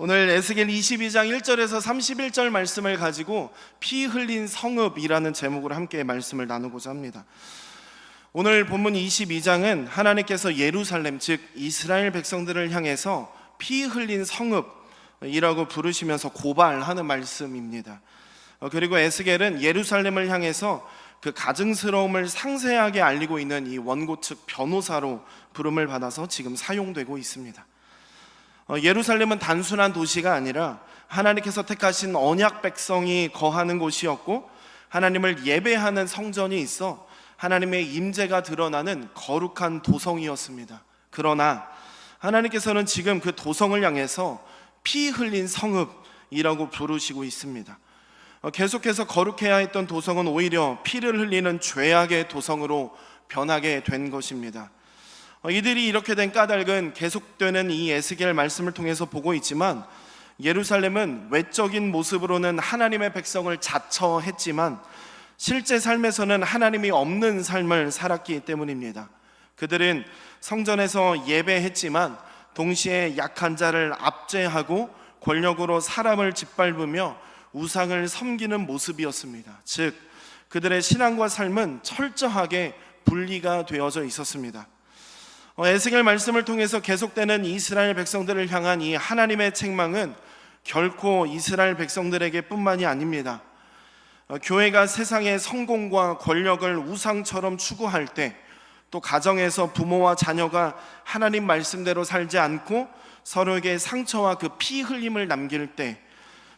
오늘 에스겔 22장 1절에서 31절 말씀을 가지고 피 흘린 성읍이라는 제목으로 함께 말씀을 나누고자 합니다. 오늘 본문 22장은 하나님께서 예루살렘 즉 이스라엘 백성들을 향해서 피 흘린 성읍이라고 부르시면서 고발하는 말씀입니다. 어, 그리고 에스겔은 예루살렘을 향해서 그 가증스러움을 상세하게 알리고 있는 이 원고 측 변호사로 부름을 받아서 지금 사용되고 있습니다. 어, 예루살렘은 단순한 도시가 아니라 하나님께서 택하신 언약 백성이 거하는 곳이었고 하나님을 예배하는 성전이 있어 하나님의 임재가 드러나는 거룩한 도성이었습니다. 그러나 하나님께서는 지금 그 도성을 향해서 피 흘린 성읍이라고 부르시고 있습니다. 어, 계속해서 거룩해야 했던 도성은 오히려 피를 흘리는 죄악의 도성으로 변하게 된 것입니다. 어, 이들이 이렇게 된 까닭은 계속되는 이 에스겔 말씀을 통해서 보고 있지만 예루살렘은 외적인 모습으로는 하나님의 백성을 자처했지만 실제 삶에서는 하나님이 없는 삶을 살았기 때문입니다. 그들은 성전에서 예배했지만 동시에 약한 자를 압제하고 권력으로 사람을 짓밟으며 우상을 섬기는 모습이었습니다. 즉 그들의 신앙과 삶은 철저하게 분리가 되어져 있었습니다. 어, 에스겔 말씀을 통해서 계속되는 이스라엘 백성들을 향한 이 하나님의 책망은 결코 이스라엘 백성들에게뿐만이 아닙니다. 어, 교회가 세상의 성공과 권력을 우상처럼 추구할 때, 또 가정에서 부모와 자녀가 하나님 말씀대로 살지 않고 서로에게 상처와 그 피 흘림을 남길 때,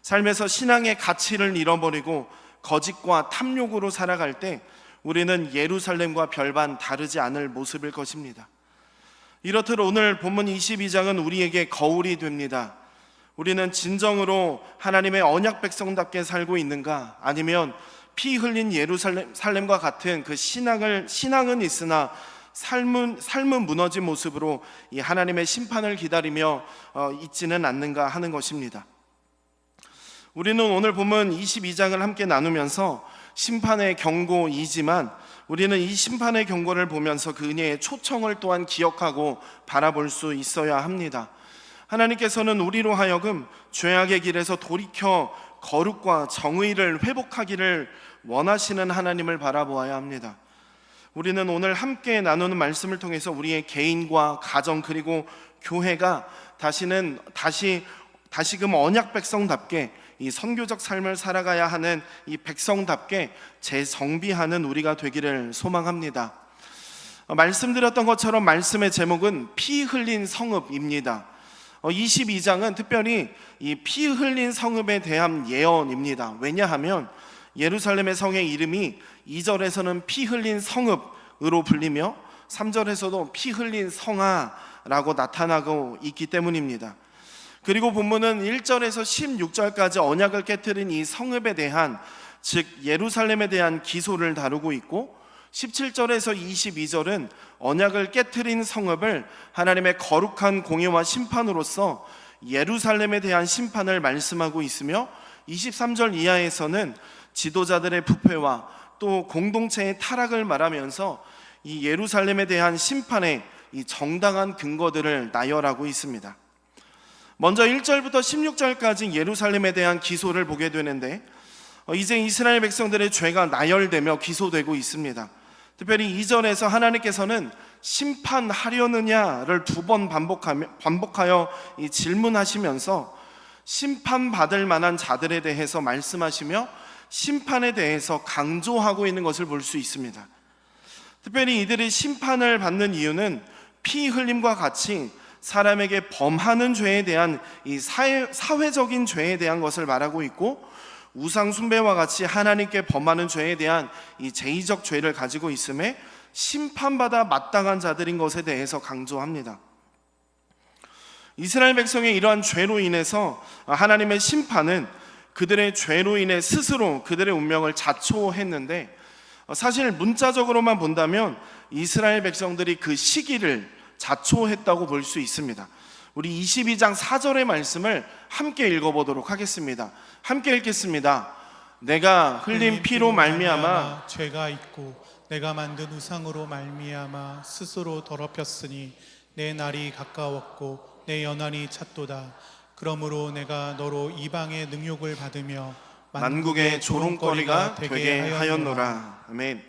삶에서 신앙의 가치를 잃어버리고 거짓과 탐욕으로 살아갈 때, 우리는 예루살렘과 별반 다르지 않을 모습일 것입니다. 이렇듯 오늘 본문 22장은 우리에게 거울이 됩니다. 우리는 진정으로 하나님의 언약 백성답게 살고 있는가? 아니면 피 흘린 예루살렘과 같은 그 신앙을 신앙은 있으나 삶은 삶은 무너진 모습으로 이 하나님의 심판을 기다리며 어, 있지는 않는가 하는 것입니다. 우리는 오늘 보면 22장을 함께 나누면서 심판의 경고이지만 우리는 이 심판의 경고를 보면서 그 은혜의 초청을 또한 기억하고 바라볼 수 있어야 합니다. 하나님께서는 우리로 하여금 죄악의 길에서 돌이켜 거룩과 정의를 회복하기를 원하시는 하나님을 바라보아야 합니다. 우리는 오늘 함께 나누는 말씀을 통해서 우리의 개인과 가정 그리고 교회가 다시는 다시 다시금 언약 백성답게 이 선교적 삶을 살아가야 하는 이 백성답게 재정비하는 우리가 되기를 소망합니다. 어, 말씀드렸던 것처럼 말씀의 제목은 피 흘린 성읍입니다. 22장은 특별히 이 피 흘린 성읍에 대한 예언입니다. 왜냐하면 예루살렘의 성의 이름이 2절에서는 피 흘린 성읍으로 불리며 3절에서도 피 흘린 성하라고 나타나고 있기 때문입니다. 그리고 본문은 1절에서 16절까지 언약을 깨뜨린 이 성읍에 대한 즉 예루살렘에 대한 기소를 다루고 있고 17절에서 22절은 언약을 깨뜨린 성읍을 하나님의 거룩한 공의와 심판으로서 예루살렘에 대한 심판을 말씀하고 있으며 23절 이하에서는 지도자들의 부패와 또 공동체의 타락을 말하면서 이 예루살렘에 대한 심판의 이 정당한 근거들을 나열하고 있습니다. 먼저 1절부터 16절까지 예루살렘에 대한 기소를 보게 되는데 어, 이제 이스라엘 백성들의 죄가 나열되며 기소되고 있습니다. 특별히 2절에서 하나님께서는 심판하려느냐를 두 번 반복하여 이 질문하시면서 심판받을 만한 자들에 대해서 말씀하시며 심판에 대해서 강조하고 있는 것을 볼 수 있습니다. 특별히 이들이 심판을 받는 이유는 피 흘림과 같이 사람에게 범하는 죄에 대한 이 사회, 사회적인 죄에 대한 것을 말하고 있고 우상 숭배와 같이 하나님께 범하는 죄에 대한 이 제의적 죄를 가지고 있음에 심판받아 마땅한 자들인 것에 대해서 강조합니다. 이스라엘 백성의 이러한 죄로 인해서 하나님의 심판은 그들의 죄로 인해 스스로 그들의 운명을 자초했는데 사실 문자적으로만 본다면 이스라엘 백성들이 그 시기를 자초했다고 볼 수 있습니다. 우리 22장 4절의 말씀을 함께 읽어보도록 하겠습니다. 함께 읽겠습니다. 내가 흘린 피로 말미암아 죄가 있고 내가 만든 우상으로 말미암아 스스로 더럽혔으니 내 날이 가까웠고 내 연한이 찼도다 그러므로 내가 너로 이방의 능욕을 받으며 만국의 조롱거리가 되게 하였노라. 아멘.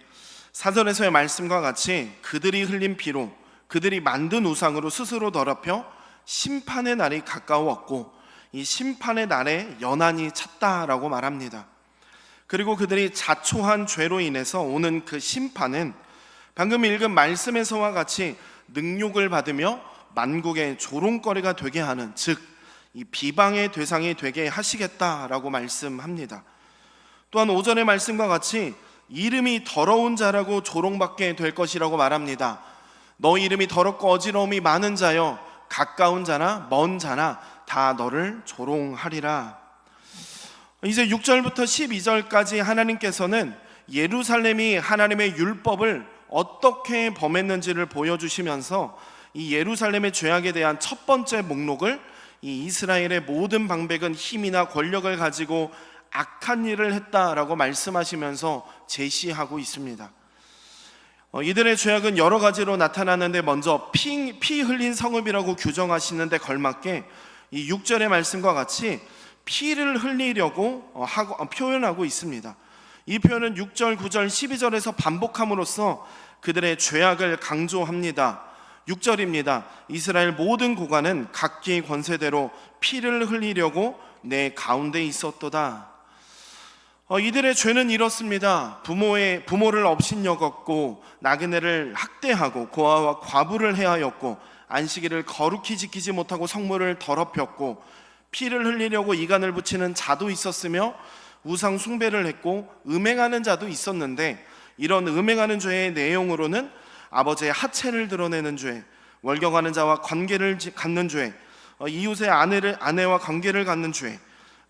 사전에서의 말씀과 같이 그들이 흘린 피로 그들이 만든 우상으로 스스로 더럽혀 심판의 날이 가까웠고 이 심판의 날에 연한이 찼다라고 말합니다. 그리고 그들이 자초한 죄로 인해서 오는 그 심판은 방금 읽은 말씀에서와 같이 능욕을 받으며 만국의 조롱거리가 되게 하는 즉 이 비방의 대상이 되게 하시겠다라고 말씀합니다. 또한 오전의 말씀과 같이 이름이 더러운 자라고 조롱받게 될 것이라고 말합니다. 너 이름이 더럽고 어지러움이 많은 자여 가까운 자나 먼 자나 다 너를 조롱하리라. 이제 6절부터 12절까지 하나님께서는 예루살렘이 하나님의 율법을 어떻게 범했는지를 보여주시면서 이 예루살렘의 죄악에 대한 첫 번째 목록을 이 이스라엘의 모든 방백은 힘이나 권력을 가지고 악한 일을 했다라고 말씀하시면서 제시하고 있습니다. 어, 이들의 죄악은 여러 가지로 나타나는데 먼저 피, 피 흘린 성읍이라고 규정하시는데 걸맞게 이 6절의 말씀과 같이 피를 흘리려고 어, 하고, 어, 표현하고 있습니다. 이 표현은 6절, 9절, 12절에서 반복함으로써 그들의 죄악을 강조합니다. 6절입니다. 이스라엘 모든 고관은 각기 권세대로 피를 흘리려고 내 가운데 있었도다. 어, 이들의 죄는 이렇습니다. 부모의 부모를 업신여겼고 나그네를 학대하고 고아와 과부를 해하였고 안식일을 거룩히 지키지 못하고 성물을 더럽혔고 피를 흘리려고 이간을 붙이는 자도 있었으며 우상 숭배를 했고 음행하는 자도 있었는데 이런 음행하는 죄의 내용으로는 아버지의 하체를 드러내는 죄, 월경하는 자와 관계를 지- 갖는 죄, 어, 이웃의 아내를 아내와 관계를 갖는 죄,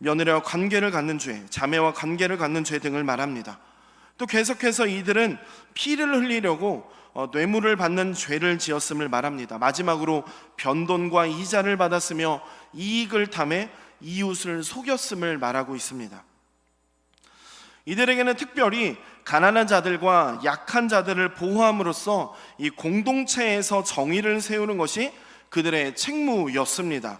며느리와 관계를 갖는 죄, 자매와 관계를 갖는 죄 등을 말합니다. 또 계속해서 이들은 피를 흘리려고 어, 뇌물을 받는 죄를 지었음을 말합니다. 마지막으로 변돈과 이자를 받았으며 이익을 탐해 이웃을 속였음을 말하고 있습니다. 이들에게는 특별히 가난한 자들과 약한 자들을 보호함으로써 이 공동체에서 정의를 세우는 것이 그들의 책무였습니다.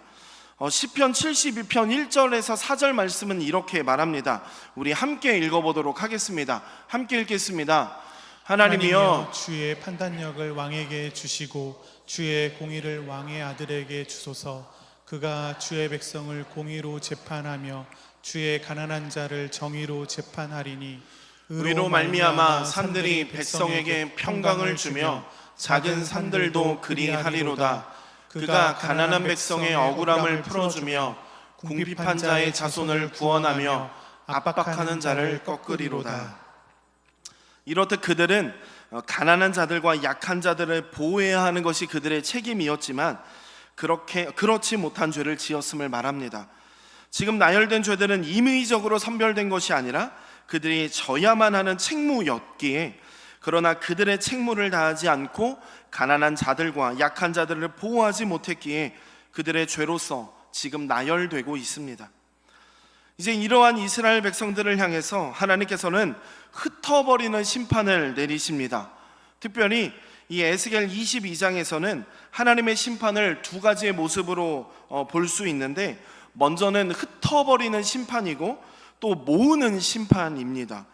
어, 시편 72편 1절에서 4절 말씀은 이렇게 말합니다. 우리 함께 읽어보도록 하겠습니다. 함께 읽겠습니다. 하나님이여 주의 판단력을 왕에게 주시고 주의 공의를 왕의 아들에게 주소서 그가 주의 백성을 공의로 재판하며 주의 가난한 자를 정의로 재판하리니 의로 말미암아 산들이 백성에게 평강을 주며 작은 산들도 그리하리로다. 그가 가난한 백성의 억울함을 풀어주며 궁핍한 자의 자손을 구원하며 압박하는 자를 꺾으리로다. 이렇듯 그들은 어, 가난한 자들과 약한 자들을 보호해야 하는 것이 그들의 책임이었지만 그렇게 그렇지 못한 죄를 지었음을 말합니다. 지금 나열된 죄들은 임의적으로 선별된 것이 아니라 그들이 져야만 하는 책무였기에 그러나 그들의 책무를 다하지 않고 가난한 자들과 약한 자들을 보호하지 못했기에 그들의 죄로서 지금 나열되고 있습니다. 이제 이러한 이스라엘 백성들을 향해서 하나님께서는 흩어버리는 심판을 내리십니다. 특별히 이 에스겔 22장에서는 하나님의 심판을 두 가지의 모습으로 어, 볼수 있는데 먼저는 흩어버리는 심판이고 또 모으는 심판입니다.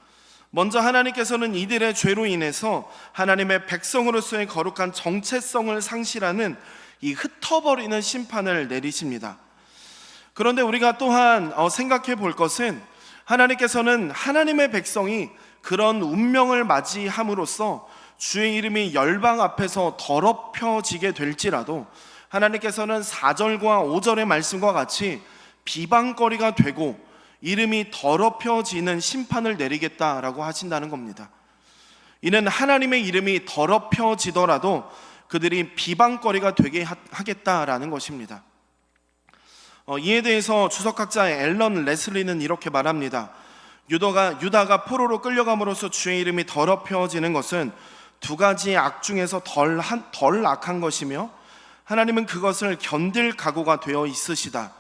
먼저 하나님께서는 이들의 죄로 인해서 하나님의 백성으로서의 거룩한 정체성을 상실하는 이 흩어버리는 심판을 내리십니다. 그런데 우리가 또한 어, 생각해 볼 것은 하나님께서는 하나님의 백성이 그런 운명을 맞이함으로써 주의 이름이 열방 앞에서 더럽혀지게 될지라도 하나님께서는 4절과 5절의 말씀과 같이 비방거리가 되고 이름이 더럽혀지는 심판을 내리겠다라고 하신다는 겁니다. 이는 하나님의 이름이 더럽혀지더라도 그들이 비방거리가 되게 하- 하겠다라는 것입니다. 어, 이에 대해서 주석학자 앨런 레슬리는 이렇게 말합니다. 유다가 유다가 포로로 끌려감으로써 주의 이름이 더럽혀지는 것은 두 가지 악 중에서 덜, 한, 덜 악한 것이며 하나님은 그것을 견딜 각오가 되어 있으시다.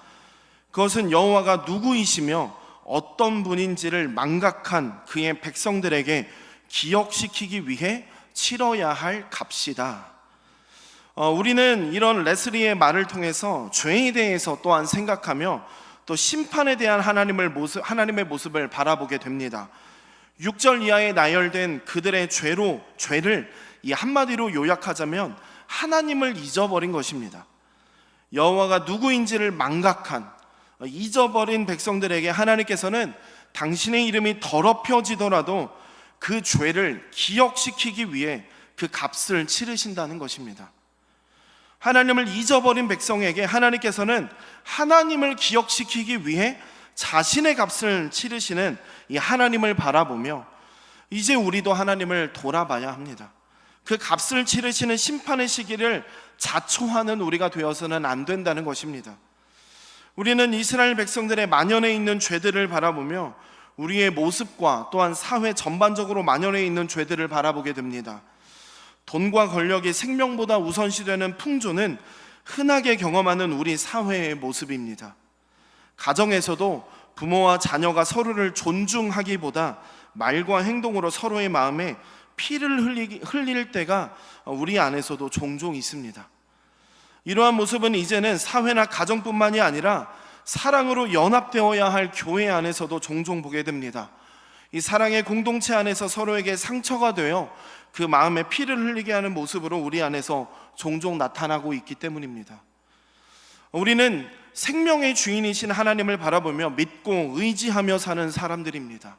그것은 여호와가 누구이시며 어떤 분인지를 망각한 그의 백성들에게 기억시키기 위해 치러야 할 값이다. 어, 우리는 이런 레슬리의 말을 통해서 죄에 대해서 또한 생각하며 또 심판에 대한 하나님을 모습, 하나님의 모습을 바라보게 됩니다. 6절 이하에 나열된 그들의 죄로 죄를 이 한마디로 요약하자면 하나님을 잊어버린 것입니다. 여호와가 누구인지를 망각한 어, 잊어버린 백성들에게 하나님께서는 당신의 이름이 더럽혀지더라도 그 죄를 기억시키기 위해 그 값을 치르신다는 것입니다. 하나님을 잊어버린 백성에게 하나님께서는 하나님을 기억시키기 위해 자신의 값을 치르시는 이 하나님을 바라보며 이제 우리도 하나님을 돌아봐야 합니다. 그 값을 치르시는 심판의 시기를 자초하는 우리가 되어서는 안 된다는 것입니다. 우리는 이스라엘 백성들의 만연해 있는 죄들을 바라보며 우리의 모습과 또한 사회 전반적으로 만연해 있는 죄들을 바라보게 됩니다. 돈과 권력이 생명보다 우선시되는 풍조는 흔하게 경험하는 우리 사회의 모습입니다. 가정에서도 부모와 자녀가 서로를 존중하기보다 말과 행동으로 서로의 마음에 피를 흘리기, 흘릴 때가 우리 안에서도 종종 있습니다. 이러한 모습은 이제는 사회나 가정뿐만이 아니라 사랑으로 연합되어야 할 교회 안에서도 종종 보게 됩니다. 이 사랑의 공동체 안에서 서로에게 상처가 되어 그 마음에 피를 흘리게 하는 모습으로 우리 안에서 종종 나타나고 있기 때문입니다. 우리는 생명의 주인이신 하나님을 바라보며 믿고 의지하며 사는 사람들입니다.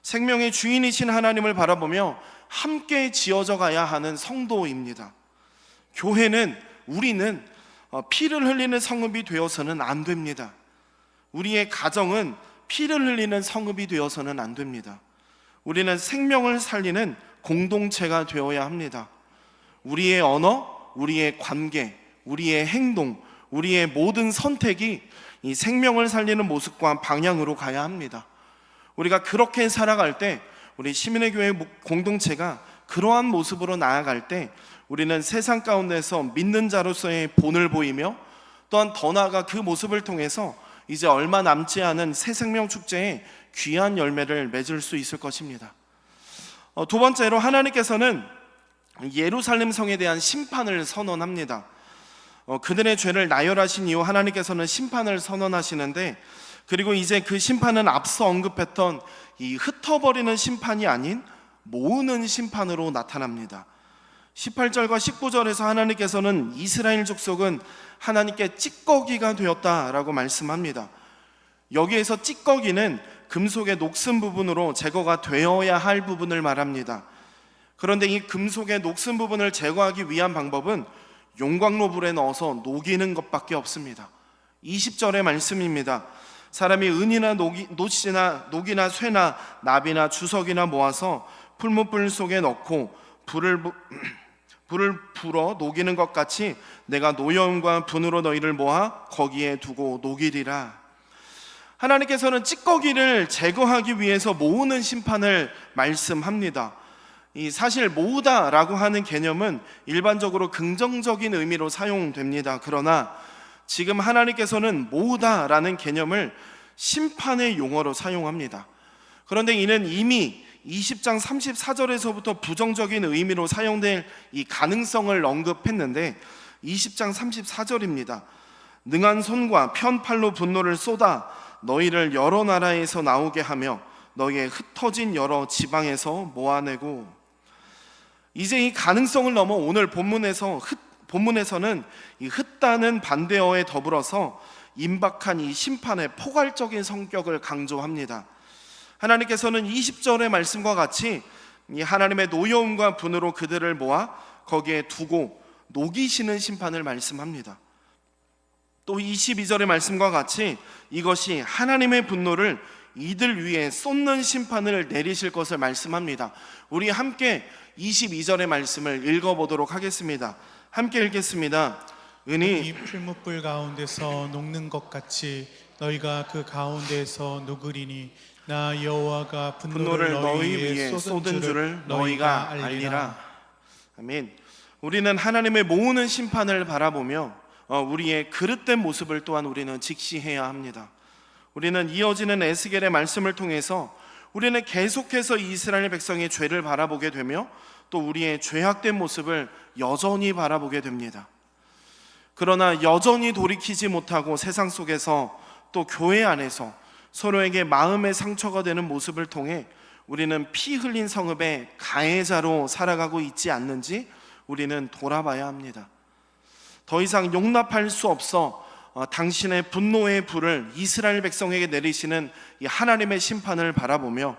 생명의 주인이신 하나님을 바라보며 함께 지어져 가야 하는 성도입니다. 교회는 우리는 어, 피를 흘리는 성읍이 되어서는 안 됩니다. 우리의 가정은 피를 흘리는 성읍이 되어서는 안 됩니다. 우리는 생명을 살리는 공동체가 되어야 합니다. 우리의 언어, 우리의 관계, 우리의 행동, 우리의 모든 선택이 이 생명을 살리는 모습과 방향으로 가야 합니다. 우리가 그렇게 살아갈 때 우리 시민의 교회 공동체가 그러한 모습으로 나아갈 때 우리는 세상 가운데서 믿는 자로서의 본을 보이며 또한 더 나아가 그 모습을 통해서 이제 얼마 남지 않은 새 생명 축제에 귀한 열매를 맺을 수 있을 것입니다. 어, 두 번째로 하나님께서는 예루살렘 성에 대한 심판을 선언합니다. 어, 그들의 죄를 나열하신 이후 하나님께서는 심판을 선언하시는데 그리고 이제 그 심판은 앞서 언급했던 이 흩어버리는 심판이 아닌 모으는 심판으로 나타납니다. 18절과 19절에서 하나님께서는 이스라엘 족속은 하나님께 찌꺼기가 되었다라고 말씀합니다. 여기에서 찌꺼기는 금속의 녹슨 부분으로 제거가 되어야 할 부분을 말합니다. 그런데 이 금속의 녹슨 부분을 제거하기 위한 방법은 용광로 불에 넣어서 녹이는 것밖에 없습니다. 20절의 말씀입니다. 사람이 은이나 녹이, 노시나 녹이나 쇠나 나비나 주석이나 모아서 풀무불 속에 넣고 불을 부- 불을 불어 녹이는 것 같이 내가 노여움과 분으로 너희를 모아 거기에 두고 녹이리라. 하나님께서는 찌꺼기를 제거하기 위해서 모으는 심판을 말씀합니다. 이 사실 모으다라고 하는 개념은 일반적으로 긍정적인 의미로 사용됩니다. 그러나 지금 하나님께서는 모으다라는 개념을 심판의 용어로 사용합니다. 그런데 이는 이미 20장 34절에서부터 부정적인 의미로 사용될 이 가능성을 언급했는데 20장 34절입니다. 능한 손과 편팔로 분노를 쏟아 너희를 여러 나라에서 나오게 하며 너희의 흩어진 여러 지방에서 모아내고 이제 이 가능성을 넘어 오늘 본문에서 흩, 본문에서는 이 흩다는 반대어에 더불어서 임박한 이 심판의 포괄적인 성격을 강조합니다. 하나님께서는 20절의 말씀과 같이 이 하나님의 노여움과 분으로 그들을 모아 거기에 두고 녹이시는 심판을 말씀합니다. 또 22절의 말씀과 같이 이것이 하나님의 분노를 이들 위에 쏟는 심판을 내리실 것을 말씀합니다. 우리 함께 22절의 말씀을 읽어보도록 하겠습니다. 함께 읽겠습니다. 은이 이 풀무불 가운데서 녹는 것 같이 너희가 그 가운데서 녹으리니 나 여호와가 분노를, 분노를 너희 위에 쏟은 줄을 너희가 알리라. 아멘. 우리는 하나님의 모으는 심판을 바라보며 어, 우리의 그릇된 모습을 또한 우리는 직시해야 합니다. 우리는 이어지는 에스겔의 말씀을 통해서 우리는 계속해서 이스라엘 백성의 죄를 바라보게 되며 또 우리의 죄악된 모습을 여전히 바라보게 됩니다. 그러나 여전히 돌이키지 못하고 세상 속에서 또 교회 안에서 서로에게 마음의 상처가 되는 모습을 통해 우리는 피 흘린 성읍의 가해자로 살아가고 있지 않는지 우리는 돌아봐야 합니다. 더 이상 용납할 수 없어 어, 당신의 분노의 불을 이스라엘 백성에게 내리시는 이 하나님의 심판을 바라보며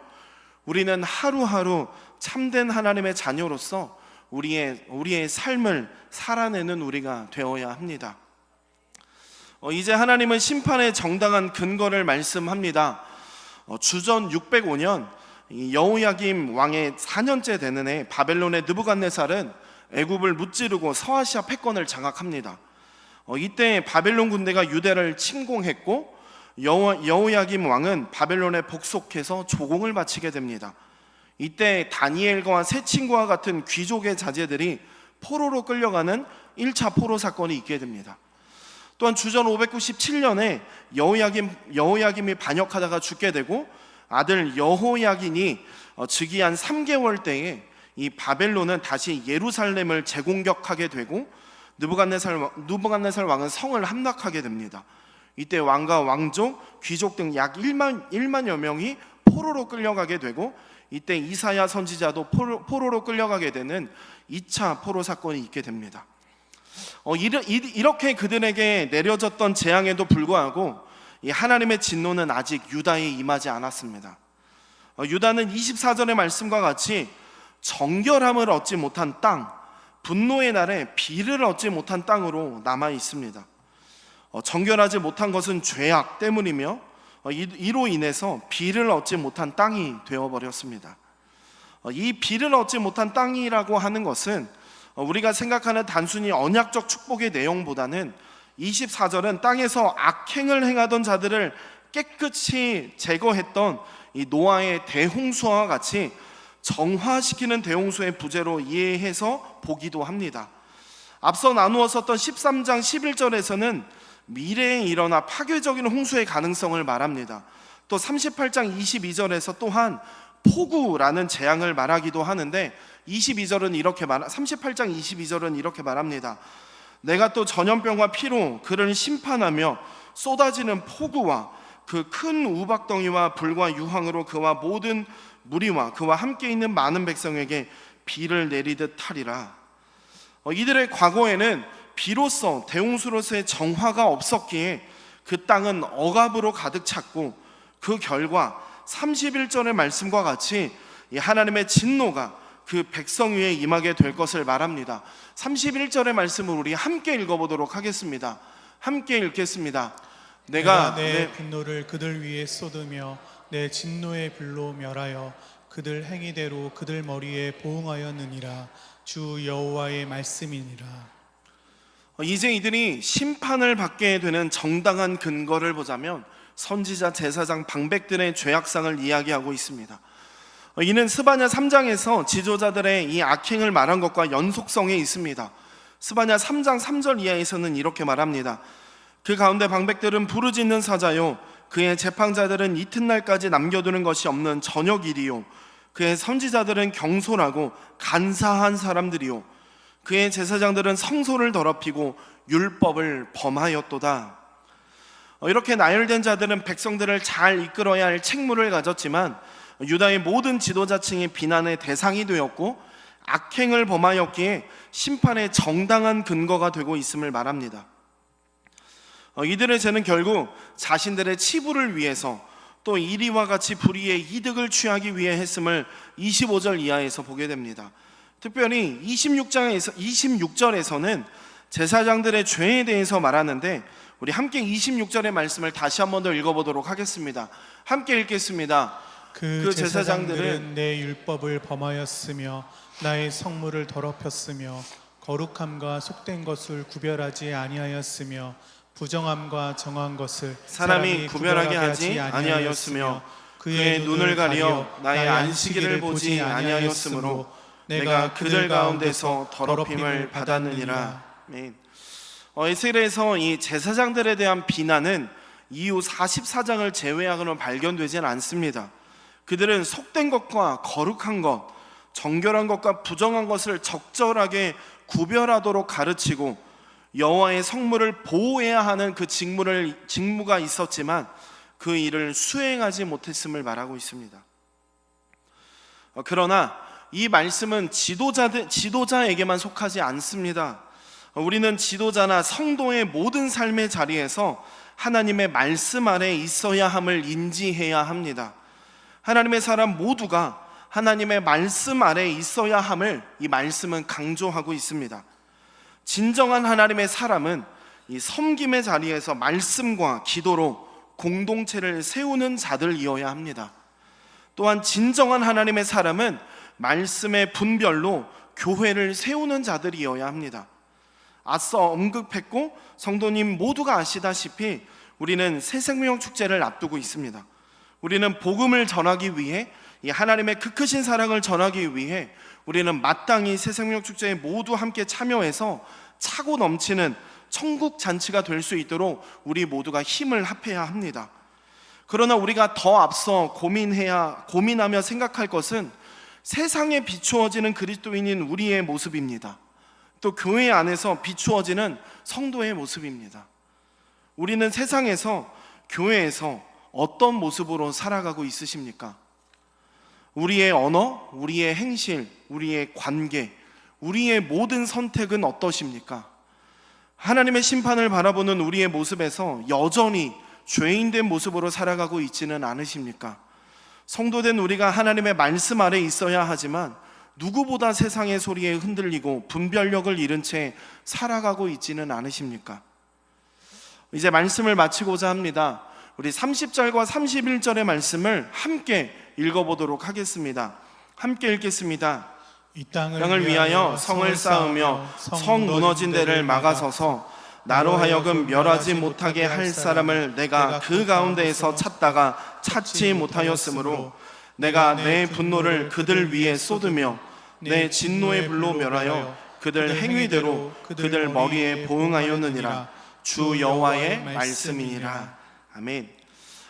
우리는 하루하루 참된 하나님의 자녀로서 우리의 우리의 삶을 살아내는 우리가 되어야 합니다. 어, 이제 하나님은 심판의 정당한 근거를 말씀합니다. 어, 주전 605년 이 여호야김 왕의 4년째 되는 해 바벨론의 느부갓네살은 애굽을 무찌르고 서아시아 패권을 장악합니다. 어, 이때 바벨론 군대가 유대를 침공했고 여호, 여호야김 왕은 바벨론에 복속해서 조공을 바치게 됩니다. 이때 다니엘과 세 친구와 같은 귀족의 자제들이 포로로 끌려가는 1차 포로 사건이 있게 됩니다. 또한 주전 597년에 여호야김 여호야김이 반역하다가 죽게 되고 아들 여호야긴이 어, 즉위한 3개월 때에 이 바벨론은 다시 예루살렘을 재공격하게 되고 느부갓네살 왕- 느부갓네살 왕은 성을 함락하게 됩니다. 이때 왕과 왕족, 귀족 등 약 1만 1만여 명이 포로로 끌려가게 되고 이때 이사야 선지자도 포로, 포로로 끌려가게 되는 2차 포로 사건이 있게 됩니다. 어, 이렇게 그들에게 내려졌던 재앙에도 불구하고 이 하나님의 진노는 아직 유다에 임하지 않았습니다. 어, 유다는 24절의 말씀과 같이 정결함을 얻지 못한 땅, 분노의 날에 비를 얻지 못한 땅으로 남아 있습니다. 어, 정결하지 못한 것은 죄악 때문이며 어, 이- 이로 인해서 비를 얻지 못한 땅이 되어버렸습니다. 어, 이 비를 얻지 못한 땅이라고 하는 것은 어, 우리가 생각하는 단순히 언약적 축복의 내용보다는 24절은 땅에서 악행을 행하던 자들을 깨끗이 제거했던 이 노아의 대홍수와 같이 정화시키는 대홍수의 부재로 이해해서 보기도 합니다. 앞서 나누었었던 13장 11절에서는 미래에 일어나 파괴적인 홍수의 가능성을 말합니다. 또 38장 22절에서 또한 폭우라는 재앙을 말하기도 하는데 22절은 이렇게 말 38장 22절은 이렇게 말합니다. 내가 또 전염병과 피로 그를 심판하며 쏟아지는 폭우와 그 큰 우박덩이와 불과 유황으로 그와 모든 무리와 그와 함께 있는 많은 백성에게 비를 내리듯 하리라. 어, 이들의 과거에는 비로소 대홍수로서의 정화가 없었기에 그 땅은 억압으로 가득 찼고 그 결과 31절의 말씀과 같이 이 하나님의 진노가 그 백성 위에 임하게 될 것을 말합니다. 31절의 말씀을 우리 함께 읽어보도록 하겠습니다. 함께 읽겠습니다. 내가 내가 내 내 분노를 그들 위에 쏟으며 내 진노의 불로 멸하여 그들 행위대로 그들 머리에 보응하였느니라 주 여호와의 말씀이니라 어, 이제 이들이 심판을 받게 되는 정당한 근거를 보자면 선지자 제사장 방백들의 죄악상을 이야기하고 있습니다. 어, 이는 스바냐 3장에서 지도자들의 이 악행을 말한 것과 연속성에 있습니다. 스바냐 3장 3절 이하에서는 이렇게 말합니다. 그 가운데 방백들은 부르짖는 사자요 그의 재판자들은 이튿날까지 남겨두는 것이 없는 저녁일이요 그의 선지자들은 경솔하고 간사한 사람들이요 그의 제사장들은 성소를 더럽히고 율법을 범하였도다. 어, 이렇게 나열된 자들은 백성들을 잘 이끌어야 할 책무를 가졌지만 유다의 모든 지도자층이 비난의 대상이 되었고 악행을 범하였기에 심판의 정당한 근거가 되고 있음을 말합니다. 어, 이들의 죄는 결국 자신들의 치부를 위해서 또 이리와 같이 불의의 이득을 취하기 위해 했음을 25절 이하에서 보게 됩니다. 특별히 26장에서 26절에서는 제사장들의 죄에 대해서 말하는데 우리 함께 26절의 말씀을 다시 한 번 더 읽어보도록 하겠습니다. 함께 읽겠습니다. 그, 그 제사장들은 제사장들은 내 율법을 범하였으며 나의 성물을 더럽혔으며 거룩함과 속된 것을 구별하지 아니하였으며 부정함과 정한 것을 사람이 구별하게 하지 아니하였으며 그의 눈을 가려 나의 안식일을 보지 아니하였으므로 내가 그들 가운데서 더럽힘을 받았느니라. 아멘. 어, 에스겔에서 이 제사장들에 대한 비난은 이후 44장을 제외하고는 발견되지는 않습니다. 그들은 속된 것과 거룩한 것, 정결한 것과 부정한 것을 적절하게 구별하도록 가르치고 여호와의 성물을 보호해야 하는 그 직무를 직무가 있었지만 그 일을 수행하지 못했음을 말하고 있습니다. 어, 그러나 이 말씀은 지도자들 지도자에게만 속하지 않습니다. 어, 우리는 지도자나 성도의 모든 삶의 자리에서 하나님의 말씀 아래 있어야 함을 인지해야 합니다. 하나님의 사람 모두가 하나님의 말씀 아래 있어야 함을 이 말씀은 강조하고 있습니다. 진정한 하나님의 사람은 이 섬김의 자리에서 말씀과 기도로 공동체를 세우는 자들이어야 합니다. 또한 진정한 하나님의 사람은 말씀의 분별로 교회를 세우는 자들이어야 합니다. 앞서 언급했고 성도님 모두가 아시다시피 우리는 새 생명 축제를 앞두고 있습니다. 우리는 복음을 전하기 위해 이 하나님의 그 크신 사랑을 전하기 위해 우리는 마땅히 새 생명 축제에 모두 함께 참여해서 차고 넘치는 천국 잔치가 될 수 있도록 우리 모두가 힘을 합해야 합니다. 그러나 우리가 더 앞서 고민해야 고민하며 생각할 것은 세상에 비추어지는 그리스도인인 우리의 모습입니다. 또 교회 안에서 비추어지는 성도의 모습입니다. 우리는 세상에서 교회에서 어떤 모습으로 살아가고 있으십니까? 우리의 언어, 우리의 행실, 우리의 관계, 우리의 모든 선택은 어떠십니까? 하나님의 심판을 바라보는 우리의 모습에서 여전히 죄인된 모습으로 살아가고 있지는 않으십니까? 성도된 우리가 하나님의 말씀 아래 있어야 하지만 누구보다 세상의 소리에 흔들리고 분별력을 잃은 채 살아가고 있지는 않으십니까? 이제 말씀을 마치고자 합니다. 우리 30절과 31절의 말씀을 함께 읽어보도록 하겠습니다. 함께 읽겠습니다. 이 땅을, 땅을 위하여 성을 쌓으며 성 무너진 데를 막아서서 나로 하여금 멸하지 못하게 할 사람을 내가 그 가운데에서 찾다가 찾지 못하였으므로 내가 내 분노를 그들 위에 쏟으며 내 진노의 불로 멸하여 그들 행위대로 그들 머리에 보응하였느니라. 주 여호와의 말씀이니라. 아멘.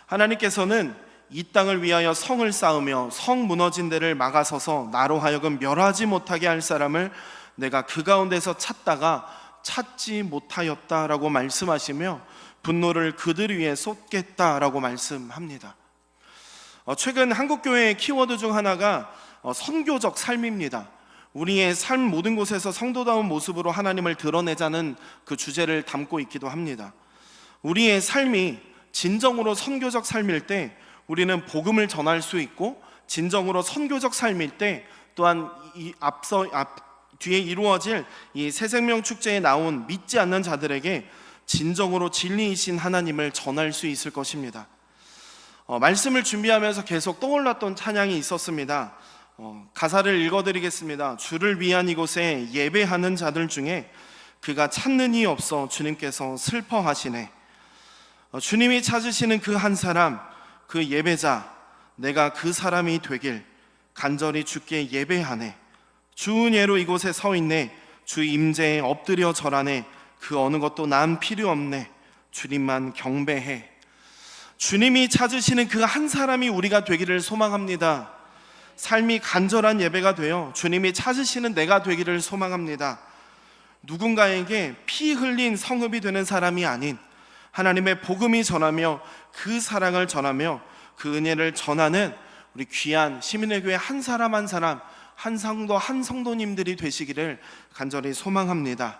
하나님께서는 이 땅을 위하여 성을 쌓으며 성 무너진 데를 막아서서 나로 하여금 멸하지 못하게 할 사람을 내가 그 가운데서 찾다가 찾지 못하였다라고 말씀하시며 분노를 그들 위에 쏟겠다라고 말씀합니다. 어, 최근 한국 교회의 키워드 중 하나가 어, 선교적 삶입니다. 우리의 삶 모든 곳에서 성도다운 모습으로 하나님을 드러내자는 그 주제를 담고 있기도 합니다. 우리의 삶이 진정으로 선교적 삶일 때 우리는 복음을 전할 수 있고 진정으로 선교적 삶일 때 또한 이 앞서 앞 뒤에 이루어질 이 새 생명 축제에 나온 믿지 않는 자들에게 진정으로 진리이신 하나님을 전할 수 있을 것입니다. 어, 말씀을 준비하면서 계속 떠올랐던 찬양이 있었습니다. 어, 가사를 읽어드리겠습니다. 주를 위한 이곳에 예배하는 자들 중에 그가 찾는 이 없어 주님께서 슬퍼하시네. 어, 주님이 찾으시는 그 한 사람, 그 예배자, 내가 그 사람이 되길 간절히 주께 예배하네. 주 은혜로 이곳에 서 있네. 주 임재에 엎드려 절하네. 그 어느 것도 난 필요 없네. 주님만 경배해. 주님이 찾으시는 그 한 사람이 우리가 되기를 소망합니다. 삶이 간절한 예배가 되어 주님이 찾으시는 내가 되기를 소망합니다. 누군가에게 피 흘린 성읍이 되는 사람이 아닌 하나님의 복음이 전하며 그 사랑을 전하며 그 은혜를 전하는 우리 귀한 시민의 교회 한 사람 한 사람 한 성도 한 성도님들이 되시기를 간절히 소망합니다.